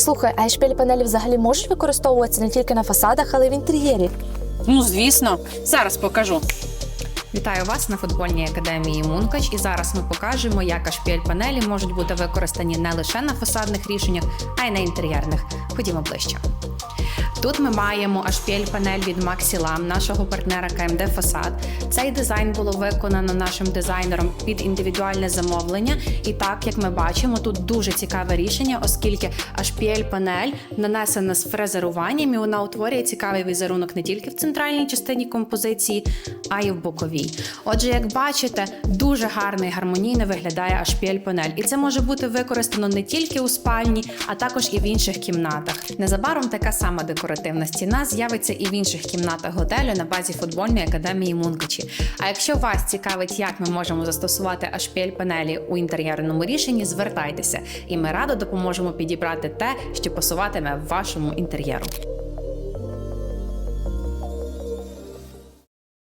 Слухай, а HPL панелі взагалі можуть використовуватися не тільки на фасадах, але й в інтер'єрі. Ну, звісно, зараз покажу. Вітаю вас на футбольній академії Мункач. І зараз ми покажемо, як HPL панелі можуть бути використані не лише на фасадних рішеннях, а й на інтер'єрних. Ходімо ближче. Тут ми маємо HPL панель від Maxilam, нашого партнера KMD Фасад. Цей дизайн було виконано нашим дизайнером під індивідуальне замовлення. І так, як ми бачимо, тут дуже цікаве рішення, оскільки HPL панель нанесена з фрезеруванням, і вона утворює цікавий візерунок не тільки в центральній частині композиції, а й в боковій. Отже, як бачите, дуже гарно і гармонійно виглядає HPL панель, і це може бути використано не тільки у спальні, а також і в інших кімнатах. Незабаром така сама декоративна стіна з'явиться і в інших кімнатах готелю на базі футбольної академії Мункачі. А якщо вас цікавить, як ми можемо застосувати HPL панелі у інтер'єрному рішенні, звертайтеся, і ми радо допоможемо підібрати те, що пасуватиме вашому інтер'єру.